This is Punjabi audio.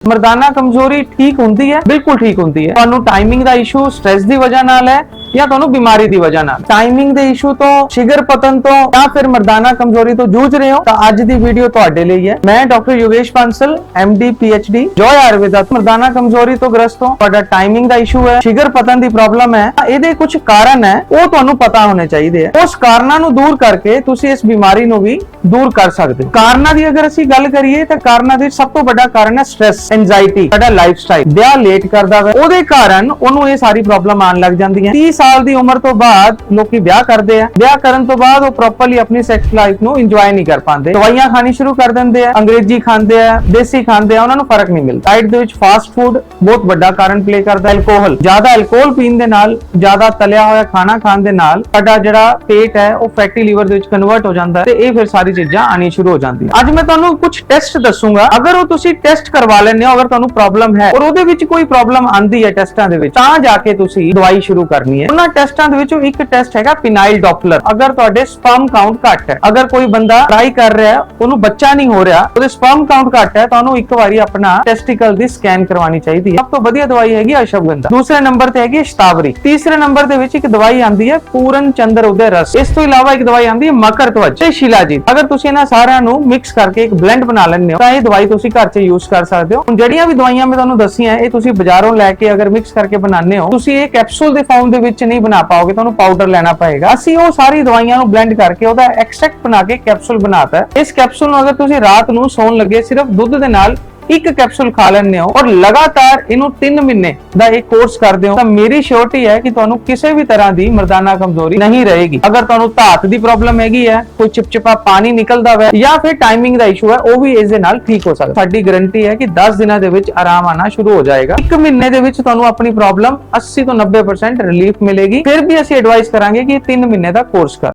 ਮਰਦਾਨਾ ਕਮਜ਼ੋਰੀ ਠੀਕ ਹੁੰਦੀ ਹੈ, ਬਿਲਕੁਲ ਠੀਕ ਹੁੰਦੀ ਹੈ। ਤੁਹਾਨੂੰ ਟਾਈਮਿੰਗ ਦਾ ਇਸ਼ੂ ਸਟ੍ਰੈਸ ਦੀ ਵਜ੍ਹਾ ਨਾਲ ਹੈ। ਜਾਂ ਤੁਹਾਨੂੰ ਬਿਮਾਰੀ ਦੀ ਵਜ੍ਹਾ ਨਾਲ। ਟਾਈਮਿੰਗ ਦੇ ਇਸ਼ੂ ਤੋਂ, ਸ਼ਿਗਰ ਪਤਨ ਤੋਂ, ਜਾਂ ਫਿਰ ਮਰਦਾਨਾ ਕਮਜ਼ੋਰੀ ਤੋਂ ਜੂਝ ਰਹੇ ਹੋ, ਤਾਂ ਅੱਜ ਦੀ ਵੀਡੀਓ ਤੁਹਾਡੇ ਲਈ ਹੈ। ਮੈਂ doctor Yogesh Bansal D D Joy Ayurveda Mardana ਕਮਜ਼ੋਰੀ ਤੋਂ ਗ੍ਰਸਤ ਹੋ। ਤੁਹਾਡਾ ਟਾਈਮਿੰਗ ਦਾ ਇਸ਼ੂ ਹੈ, ਸ਼ਿਗਰ ਪਤਨ ਦੀ ਪ੍ਰੋਬਲਮ ਹੈ ਇਹਦੇ ਕੁਝ ਕਾਰਨ ਹੈ, ਉਹ ਤੁਹਾਨੂੰ ਪਤਾ ਹੋਣੇ ਚਾਹੀਦੇ ਹੈ। ਉਸ ਕਾਰਨਾਂ ਨੂੰ ਦੂਰ ਕਰਕੇ ਤੁਸੀਂ ਇਸ ਬਿਮਾਰੀ ਨੂੰ ਵੀ ਦੂਰ ਕਰ ਸਕਦੇ ਹੋ। ਕਾਰਨਾਂ ਦੀ ਅਗਰ ਅਸੀਂ ਗੱਲ ਕਰੀਏ, ਤਾਂ ਕਾਰਨਾਂ ਦੇ ਸਭ ਤੋਂ ਵੱਡਾ ਕਾਰਨ ਹੈ ਸਟ੍ਰੈਸ ਐਂਜ਼ਾਇਟੀ ਸਾਡਾ ਲਾਈਫ ਸਟਾਈਲ ਵਿਆਹ ਲੇਟ ਕਰਦਾ ਹੈ ਉਹਦੇ ਕਾਰਨ ਉਹਨੂੰ ਇਹ ਸਾਰੀ ਪ੍ਰੋਬਲਮ ਆਉਣ ਲੱਗ ਜਾਂਦੀਆਂ 30 ਸਾਲ ਦੀ ਉਮਰ ਤੋਂ ਬਾਅਦ ਲੋਕੀ ਵਿਆਹ ਕਰਦੇ ਆ। ਵਿਆਹ ਕਰਨ ਤੋਂ ਬਾਅਦ ਉਹ ਪ੍ਰੋਪਰਲੀ ਆਪਣੀ ਸੈਕਸ ਲਾਈਫ ਨੂੰ ਇੰਜੋਏ ਨਹੀਂ ਕਰ ਪਾਉਂਦੇ। ਦਵਾਈਆਂ ਖਾਣੀ ਸ਼ੁਰੂ ਕਰ ਦਿੰਦੇ ਆ, ਅੰਗਰੇਜ਼ੀ ਖਾਂਦੇ ਆ, ਦੇਸੀ ਖਾਂਦੇ ਆ, ਉਹਨਾਂ ਨੂੰ ਫ਼ਰਕ ਨਹੀਂ ਮਿਲਦਾ। ਡਾਈਟ ਦੇ ਵਿੱਚ ਫਾਸਟ ਫੂਡ ਬਹੁਤ ਵੱਡਾ ਕਾਰਨ ਪਲੇ ਕਰਦਾ ਐਲਕੋਹਲ ਜ਼ਿਆਦਾ ਐਲਕੋਹਲ ਪੀਣ ਦੇ ਨਾਲ, ਜ਼ਿਆਦਾ ਤਲਿਆ ਹੋਇਆ ਖਾਣਾ ਖਾਣ ਦੇ ਨਾਲ, ਸਾਡਾ ਜਿਹੜਾ ਪੇਟ ਹੈ, ਉਹ ਫੈਟੀ ਲੀਵਰ ਦੇ ਵਿੱਚ ਕਨਵਰਟ ਹੋ ਜਾਂਦਾ ਤੇ ਇਹ ਫਿਰ ਸਾਰੀ ਚੀਜ਼ਾਂ ਆਣੀ ਸ਼ੁਰੂ ਹੋ ਜਾਂਦੀਆਂ। ਅੱਜ ਮੈਂ ਤੁਹਾਨੂੰ ਕੁਝ ਟੈਸਟ ਦੱਸੂਗਾ। ਅਗਰ ਉਹ ਤੁਸੀਂ ਟੈਸਟ ਕਰਵਾ ਲੈਂਦੇ ਹੋ, ਅਗਰ ਤੁਹਾਨੂੰ ਪ੍ਰੋਬਲਮ ਹੈ ਔਰ ਉਹਦੇ ਵਿੱਚ ਕੋਈ ਪ੍ਰੋਬਲਮ ਆਂਦੀ ਹੈ ਟੈਸਟਾਂ ਦੇ ਵਿੱਚ, ਤਾਂ ਜਾ ਕੇ ਤੁਸੀਂ ਦਵਾਈ ਸ਼ੁਰੂ ਕਰਨੀ ਹੈ। ਉਹਨਾਂ ਟੈਸਟਾਂ ਦੇ ਵਿੱਚੋਂ ਇੱਕ ਟੈਸਟ ਹੈਗਾ ਪਿਨਾਈਲ ਡੋਪਲਰ। ਅਗਰ ਤੁਹਾਡੇ ਸਪਰਮ ਕਾਊਂਟ ਘੱਟ ਹੈ, ਅਗਰ ਕੋਈ ਬੰਦਾ ਟਰਾਈ ਕਰ ਰਿਹਾ ਹੈ ਉਹਨੂੰ ਬੱਚਾ ਨਹੀਂ ਹੋ ਰਿਹਾ, ਉਹਦੇ ਸਪਰਮ ਕਾਊਂਟ ਘੱਟ ਹੈ ਤਾਂ ਇੱਕ ਵਾਰੀ ਆਪਣਾ ਟੈਸਟੀਕਲ ਦੀ ਸਕੈਨ ਕਰਵਾਉਣੀ ਚਾਹੀਦੀ ਹੈ। ਸਭ ਤੋਂ ਵਧੀਆ ਦਵਾਈ ਹੈਗੀ ਅਸ਼ਵਗੰਧਾ ਦੂਸਰੇ ਨੰਬਰ ਤੇ ਹੈਗੀ ਸ਼ਤਾਵਰੀ। ਤੀਸਰੇ ਨੰਬਰ ਦੇ ਵਿੱਚ ਇੱਕ ਦਵਾਈ ਆਂਦੀ ਹੈ ਪੂਰਨ ਚੰਦਰ ਉਦੇ ਰਸ। ਇਸ ਤੋਂ ਇਲਾਵਾ ਇੱਕ ਦਵਾਈ ਆਂਦੀ ਹੈ ਮਕਰ ਤਵਜ ਤੇ ਸ਼ਿਲਾਜੀਤ ਅਗਰ ਤੁਸੀਂ ਇਹਨਾਂ ਸਾਰਿਆਂ ਨੂੰ ਮਿਕਸ ਕਰਕੇ ਇੱਕ ਬਲੈਂਡ ਬਣਾ ਲੈਂਦੇ ਹੋ, ਤਾਂ ਇਹ ਦਵਾਈ ਤੁਸੀਂ ਘਰ 'ਚ ਯੂਜ਼ ਕਰ ਸਕਦੇ ਹੋ। ਜਿਹੜੀਆਂ ਵੀ ਦਵਾਈਆਂ ਮੈਂ ਤੁਹਾਨੂੰ ਦੱਸੀਆਂ, ਇਹ ਤੁਸੀਂ ਬਾਜ਼ਾਰੋਂ ਲੈ ਕੇ ਅਗਰ ਮਿਕਸ ਕਰਕੇ ਬਣਾਉਂਦੇ ਹੋ, ਤੁਸੀਂ ਇਹ ਕੈਪਸੂਲ ਦੇ ਫਾਰਮ ਦੇ ਵਿੱਚ ਨਹੀਂ ਬਣਾ ਪਾਓਗੇ, ਤੁਹਾਨੂੰ ਪਾਊਡਰ ਲੈਣਾ ਪਏਗਾ। ਅਸੀਂ ਉਹ ਸਾਰੀ ਦਵਾਈਆਂ ਨੂੰ ਬਲੈਂਡ ਕਰਕੇ ਉਹਦਾ ਐਕਸਟ੍ਰੈਕਟ ਬਣਾ ਕੇ ਕੈਪਸੂਲ ਬਣਾਤਾ। ਹੈ ਇਸ ਕੈਪਸੂਲ ਨੂੰ ਅਗਰ ਤੁਸੀਂ ਰਾਤ ਨੂੰ ਸੌਣ ਲੱਗੇ, ਸਿਰਫ ਦੁੱਧ ਦੇ ਨਾਲ ਇੱਕ ਕੈਪਸੂਲ ਖਾ ਲੈਂਦੇ ਹੋ ਔਰ ਲਗਾਤਾਰ ਇਹਨੂੰ 3 ਮਹੀਨੇ ਦਾ ਇਹ ਕੋਰਸ ਕਰਦੇ ਹੋ, ਤਾਂ ਮੇਰੀ ਸ਼ੋਰਟੀ ਹੈ ਕਿ ਤੁਹਾਨੂੰ ਕਿਸੇ ਵੀ ਤਰ੍ਹਾਂ ਦੀ ਮਰਦਾਨਾ ਕਮਜ਼ੋਰੀ ਨਹੀਂ ਰਹੇਗੀ। ਅਗਰ ਤੁਹਾਨੂੰ ਧਾਤ ਦੀ ਪ੍ਰੋਬਲਮ ਹੈਗੀ ਹੈ, ਕੋਈ ਚਿਪਚਿਪਾ ਪਾਣੀ ਨਿਕਲਦਾ ਹੋਵੇ ਜਾਂ ਫਿਰ ਟਾਈਮਿੰਗ ਦਾ ਇਸ਼ੂ ਹੈ, ਉਹ ਵੀ ਇਸ ਦੇ ਨਾਲ ਠੀਕ ਹੋ ਸਕਦਾ। ਸਾਡੀ ਗਾਰੰਟੀ ਹੈ ਕਿ 10 ਦਿਨਾਂ ਦੇ ਵਿੱਚ ਆਰਾਮ ਆਣਾ ਸ਼ੁਰੂ ਹੋ ਜਾਏਗਾ। ਇੱਕ ਮਹੀਨੇ ਦੇ ਵਿੱਚ ਤੁਹਾਨੂੰ ਆਪਣੀ ਪ੍ਰੋਬਲਮ 80 ਤੋਂ 90% ਰਿਲੀਫ ਮਿਲੇਗੀ। ਫਿਰ ਵੀ ਅਸੀਂ ਐਡਵਾਈਸ ਕਰਾਂਗੇ ਕਿ 3 ਮਹੀਨੇ ਦਾ ਕੋਰਸ ਕਰ।